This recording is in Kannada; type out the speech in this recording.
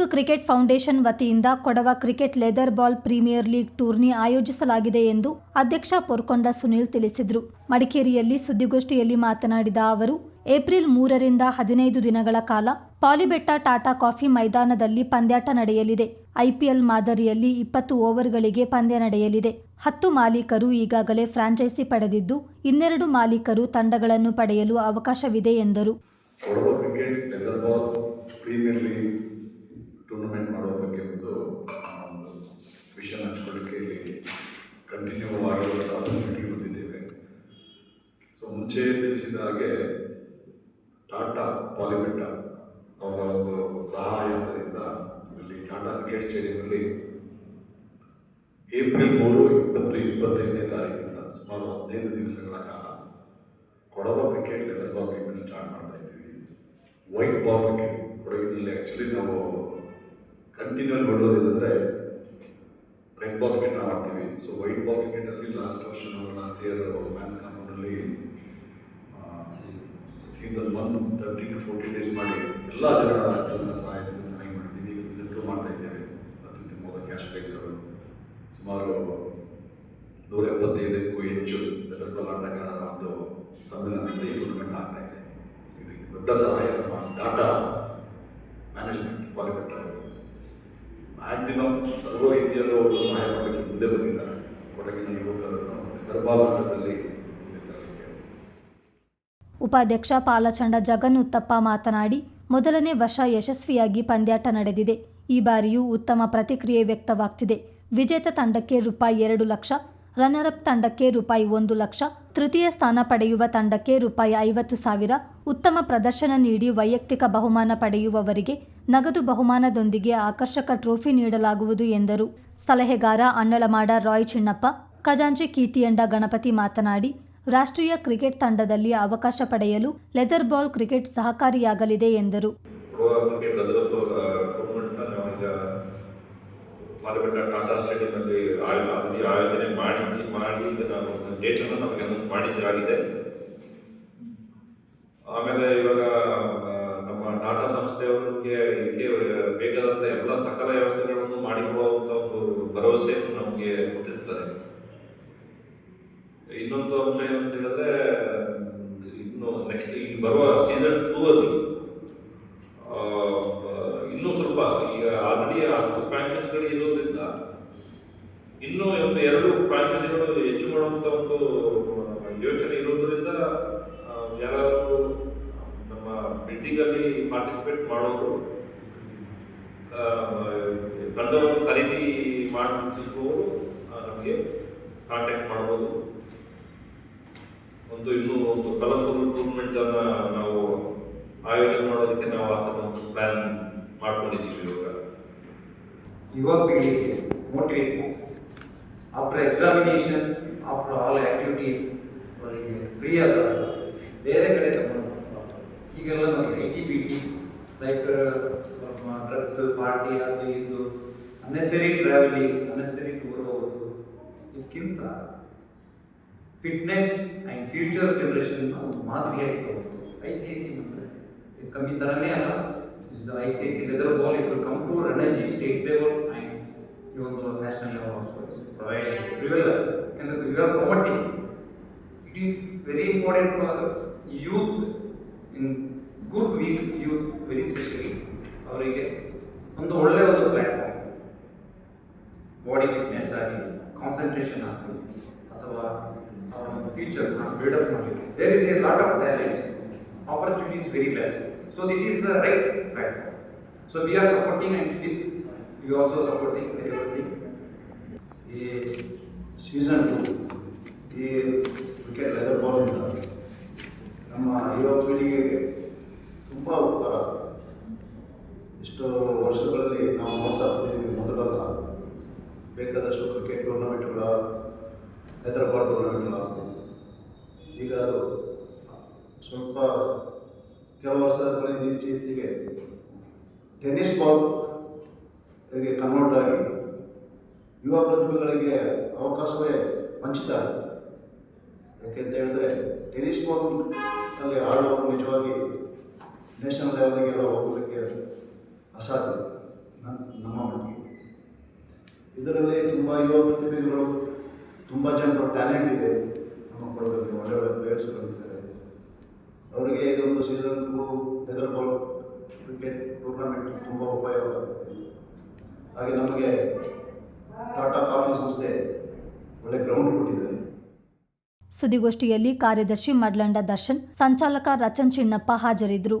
ಕೂರ್ಗ್ ಕ್ರಿಕೆಟ್ ಫೌಂಡೇಶನ್ ವತಿಯಿಂದ Kodava cricket leather ball premier league tourney ಆಯೋಜಿಸಲಾಗಿದೆ ಎಂದು ಅಧ್ಯಕ್ಷ ಪೊರ್ಕೊಂಡ ಸುನಿಲ್ ತಿಳಿಸಿದರು. ಮಡಿಕೇರಿಯಲ್ಲಿ ಸುದ್ದಿಗೋಷ್ಠಿಯಲ್ಲಿ ಮಾತನಾಡಿದ ಅವರು, ಏಪ್ರಿಲ್ ಮೂರರಿಂದ ಹದಿನೈದು ದಿನಗಳ ಕಾಲ ಪಾಲಿಬೆಟ್ಟ ಟಾಟಾ ಕಾಫಿ ಮೈದಾನದಲ್ಲಿ ಪಂದ್ಯಾಟ ನಡೆಯಲಿದೆ. ಐಪಿಎಲ್ ಮಾದರಿಯಲ್ಲಿ ಇಪ್ಪತ್ತು ಓವರ್ಗಳಿಗೆ ಪಂದ್ಯ ನಡೆಯಲಿದೆ. ಹತ್ತು ಮಾಲೀಕರು ಈಗಾಗಲೇ ಫ್ರಾಂಚೈಸಿ ಪಡೆದಿದ್ದು, ಇನ್ನೆರಡು ಮಾಲೀಕರು ತಂಡಗಳನ್ನು ಪಡೆಯಲು ಅವಕಾಶವಿದೆ ಎಂದರು Kodava cricket leather ball premier league tournament ಮಾಡೋ ಬಗ್ಗೆ ಒಂದು ವಿಷನ್ ಹಂಚ್ಕೊಳ್ಳೋಕ್ಕೆ ಇಲ್ಲಿ ಕಂಟಿನ್ಯೂ ಆಗಿರುವಂಥ ಆಪರ್ಚುನಿಟಿ ಬಂದಿದ್ದೇವೆ ಸೊ ಮುಂಚೆ ತಿಳಿಸಿದ ಹಾಗೆ ಟಾಟಾ ಪಾಲಿಮೆಂಟ ಅವರ ಒಂದು ಸಹಾಯದಿಂದ ಇಲ್ಲಿ ಟಾಟಾ ಕ್ರಿಕೆಟ್ ಸ್ಟೇಡಿಯಂನಲ್ಲಿ ಏಪ್ರಿಲ್ ಮೂರು, ಇಪ್ಪತ್ತು, ಇಪ್ಪತ್ತೈದನೇ ತಾರೀಕಿಂದ ಸುಮಾರು ಹದಿನೈದು ದಿವಸಗಳ ಕಾಲ Kodava cricket leather ball start ಮಾಡ್ತಾ ಇದ್ದೀವಿ. ವೈಟ್ ಬಾಲ್ ಕ್ರಿಕೆಟ್ ಕೊಡಗಿನಲ್ಲಿ ಆ್ಯಕ್ಚುಲಿ ನಾವು ಕಂಟಿನ್ಯೂ ನೋಡೋದೇನೆಂದರೆ ರೆಡ್ ಬಾಲ್ ಆಡ್ತೀವಿ ಸೊ ವೈಟ್ ಬಾಲ್ ಕ್ರಿಕೆಟಲ್ಲಿ ಲಾಸ್ಟ್ ವರ್ಷ ನಾವು last year match ಕಾಂಪೌಂಡಲ್ಲಿ season one thirty two forty days ಮಾಡಿ ಎಲ್ಲ ಜನ ಸಹಾಯದಿಂದ ಚೆನ್ನಾಗಿ ಮಾಡ್ತೀವಿ. ಈಗ ಸೀಸನ್ ಟು ಮಾಡ್ತಾ ಇದ್ದೇವೆ. ಅತ್ಯುತ್ತಮವಾದ ಕ್ಯಾಶ್ ಪ್ರೈಸ್ಗಳು ಸುಮಾರು ನೂರ ಎಪ್ಪತ್ತೈದಕ್ಕೂ ಹೆಚ್ಚು ಲೆದರ್ ಆಟಗಾರರ ಒಂದು ಸಮ್ಮೇಳನದಲ್ಲಿ ಟೂರ್ನಮೆಂಟ್ ಆಗ್ತಾ ಇದೆ. ಸೊ ಇದಕ್ಕೆ ದೊಡ್ಡ ಸಹಾಯ ನಮ್ಮ ಡಾಟಾ ಮ್ಯಾನೇಜ್ಮೆಂಟ್ ಪಾಲಿಮೆಂಟ್ ಮ್ಯಾಕ್ಸಿಮಮ್ ಸರ್ವ ರೀತಿಯಲ್ಲೂ ಅವರು ಸಹಾಯ ಮಾಡಲಿಕ್ಕೆ ಮುಂದೆ ಬಂದಿದ್ದಾರೆ ಕೊಡಗಿನ ಯುವಕರನ್ನು ಉಪಾಧ್ಯಕ್ಷ ಪಾಲಚಂಡ ಜಗನ್ ಉತ್ತಪ್ಪ ಮಾತನಾಡಿ, ಮೊದಲನೇ ವರ್ಷ ಯಶಸ್ವಿಯಾಗಿ ಪಂದ್ಯಾಟ ನಡೆದಿದೆ. ಈ ಬಾರಿಯೂ ಉತ್ತಮ ಪ್ರತಿಕ್ರಿಯೆ ವ್ಯಕ್ತವಾಗ್ತಿದೆ. ವಿಜೇತ ತಂಡಕ್ಕೆ ರೂಪಾಯಿ ಎರಡು ಲಕ್ಷ ರನ್ನರ್ ಅಪ್ ತಂಡಕ್ಕೆ ರೂಪಾಯಿ ಒಂದು ಲಕ್ಷ, ತೃತೀಯ ಸ್ಥಾನ ಪಡೆಯುವ ತಂಡಕ್ಕೆ ರೂಪಾಯಿ ಐವತ್ತು ಸಾವಿರ, ಉತ್ತಮ ಪ್ರದರ್ಶನ ನೀಡಿ ವೈಯಕ್ತಿಕ ಬಹುಮಾನ ಪಡೆಯುವವರಿಗೆ ನಗದು ಬಹುಮಾನದೊಂದಿಗೆ ಆಕರ್ಷಕ ಟ್ರೋಫಿ ನೀಡಲಾಗುವುದು ಎಂದರು. ಸಲಹೆಗಾರ ಅನ್ನಳಮಾಡ ರಾಯ್ ಚಿನ್ನಪ್ಪ, ಖಜಾಂಚಿ ಕೀರ್ತಿಯಂಡ ಗಣಪತಿ ಮಾತನಾಡಿ, ರಾಷ್ಟ್ರೀಯ ಕ್ರಿಕೆಟ್ ತಂಡದಲ್ಲಿ ಅವಕಾಶ ಪಡೆಯಲು ಲೆದರ್ ಬಾಲ್ ಕ್ರಿಕೆಟ್ ಸಹಕಾರಿಯಾಗಲಿದೆ ಎಂದರು. ಆಮೇಲೆ ಇವಾಗ ಟಾಟಾ ಸಂಸ್ಥೆಯವರಿಗೆ ಇದಕ್ಕೆ ಬೇಕಾದಂಥ ಎಲ್ಲ ಸಕಲ ವ್ಯವಸ್ಥೆಗಳನ್ನು ಮಾಡಿಕೊಡುವಂಥ ಒಂದು ಭರವಸೆಯನ್ನು ನಮಗೆ ಕೊಟ್ಟಿರ್ತಾರೆ ಇನ್ನೊಂದು ಅಂಶ ಏನಂತ ಹೇಳಿದ್ರೆ, ಇನ್ನು ನೆಕ್ಸ್ಟ್ ಈಗ ಬರುವ ಸೀಸನ್ ಟೂ ಅಲ್ಲಿ ಇನ್ನೂ ಸ್ವಲ್ಪ ಈಗ ಆಲ್ರೆಡಿ ಹತ್ತು ಪ್ರಾಂಚಸ್ಗಳು ಇರೋದ್ರಿಂದ, ಇನ್ನೂ ಒಂದು ಎರಡು ಪ್ರಾಂಚಸ್ಗಳು ಹೆಚ್ಚು ಮಾಡುವಂಥ ಒಂದು ಮುಗಿಸುವವರು ನಮಗೆ ಕಾಂಟ್ಯಾಕ್ಟ್ ಮಾಡ್ಬೋದು. ಒಂದು ಇನ್ನೂ ಒಂದು ಕಲರ್ಫುಲ್ ಟೂರ್ನಮೆಂಟ್ ಅನ್ನ ನಾವು ಆಯೋಜನೆ ಮಾಡೋದಕ್ಕೆ ನಾವು ಆ ಥರ ಒಂದು ಪ್ಲಾನ್ ಮಾಡ್ಕೊಂಡಿದ್ದೀವಿ ಇವಾಗ. ಯುವ motivate after examination after all activities ಅವರಿಗೆ ಫ್ರೀ ಆದ ಬೇರೆ ಕಡೆ ತಗೊಂಡು ಈಗೆಲ್ಲ ನಮಗೆ I T B T like drugs party ಅದು, ಇದು ಅನ್ನೆಸರಿ ಟ್ರಾವೆಲಿಂಗ್ ಅನ್ನೆಸರಿ ಟೂರ್ ಹೋಗೋದು ಇದಕ್ಕಿಂತ ಫಿಟ್ನೆಸ್ ಆ್ಯಂಡ್ ಫ್ಯೂಚರ್ ಜನ್ರೇಷನ್ ಒಂದು ಮಾದರಿಯಾಗಿ ತಗೋದು ಐ ಸಿ ಐ ಸಿ ಅಂದರೆ ಕಮ್ಮಿ ಥರನೇ ಅಲ್ಲ I C I C leather ball it will come to Ranji state level and ಈ ಒಂದು national level also provide prevail ಯಾಕಂದರೆ you are promoting it is very important for youth in good week youth very specially ಅವರಿಗೆ ಒಂದು ಒಳ್ಳೆಯ ಒಂದು ಪ್ಲ್ಯಾಟ್ಫಾರ್ಮ್ ಬಾಡಿ ಫಿಟ್ನೆಸ್ ಆಗಲಿ ಕಾನ್ಸಂಟ್ರೇಷನ್ ಆಗಲಿ ಅಥವಾ ಅವರ ಒಂದು ಫ್ಯೂಚರ್ ಬಿಲ್ಡಪ್ ಮಾಡಲಿಕ್ಕೆ there is a lot of talent opportunities very less so this is the right platform so we are supporting and with you also supporting very everything ಈ ಸೀಸನ್ ಟು ಈ ಕ್ರಿಕೆಟ್ ಲೆದರ್ ಬಾಲ್ನಿಂದ ನಮ್ಮ ಯುವ ಪೀಳಿಗೆಗೆ ತುಂಬ ಉಪಕಾರ ಇಷ್ಟು ವರ್ಷಗಳಲ್ಲಿ ನಾವು ನೋಡ್ತಾ ಬಂದಿದ್ದೀವಿ ಮೊದಲೆಲ್ಲ ಬೇಕಾದಷ್ಟು ಕ್ರಿಕೆಟ್ ಟೂರ್ನಮೆಂಟ್ಗಳ ಹೈದರಾಬಾದ್ ಟೂರ್ನಮೆಂಟ್ಗಳು ಆಗ್ತಿದ್ವು ಈಗ ಅದು ಸ್ವಲ್ಪ ಕೆಲವು ವರ್ಷಗಳಿಂದ ಇತ್ತೀಚೆಗೆ ಟೆನ್ನಿಸ್ ಬಾಲ್ ಕನ್ವರ್ಟ್ ಆಗಿ ಯುವ ಪ್ರತಿಭೆಗಳಿಗೆ ಅವಕಾಶವೇ ವಂಚಿತ ಆಗಿದೆ ಯಾಕೆಂತ ಹೇಳಿದ್ರೆ ಟೆನ್ನಿಸ್ ಬಾಲ್ ಅಲ್ಲಿ ಆಡುವವರು ನಿಜವಾಗಿ ನ್ಯಾಷನಲ್ ಲೆವೆಲ್ಗೆಲ್ಲ ಹೋಗೋದಕ್ಕೆ ಅಸಾಧ್ಯ. ಇದರಲ್ಲಿ ತುಂಬ ಯುವ ಪ್ರತಿಭೆಗಳು, ತುಂಬ ಜನರು ಟ್ಯಾಲೆಂಟ್ ಇದೆ ನಮ್ಮ ಕೊಡದಲ್ಲಿ ಒಳ್ಳೆ ಒಳ್ಳೆ ಪ್ಲೇಯರ್ಸ್ಗಳಿದ್ದಾರೆ ಅವರಿಗೆ ಇದೊಂದು season two leather ball cricket tournament ತುಂಬ ಉಪಯೋಗ ಆಗ್ತದೆ. ಹಾಗೆ ನಮಗೆ ಟಾಟಾ ಕಾಫಿ ಸಂಸ್ಥೆ ಒಳ್ಳೆ ಗ್ರೌಂಡ್ ಕೊಟ್ಟಿದ್ದಾರೆ. ಸುದ್ದಿಗೋಷ್ಠಿಯಲ್ಲಿ ಕಾರ್ಯದರ್ಶಿ ಮಡ್ಲಂಡ ದರ್ಶನ್, ಸಂಚಾಲಕ ರಚನ್ ಚಿನ್ನಪ್ಪ ಹಾಜರಿದ್ದರು.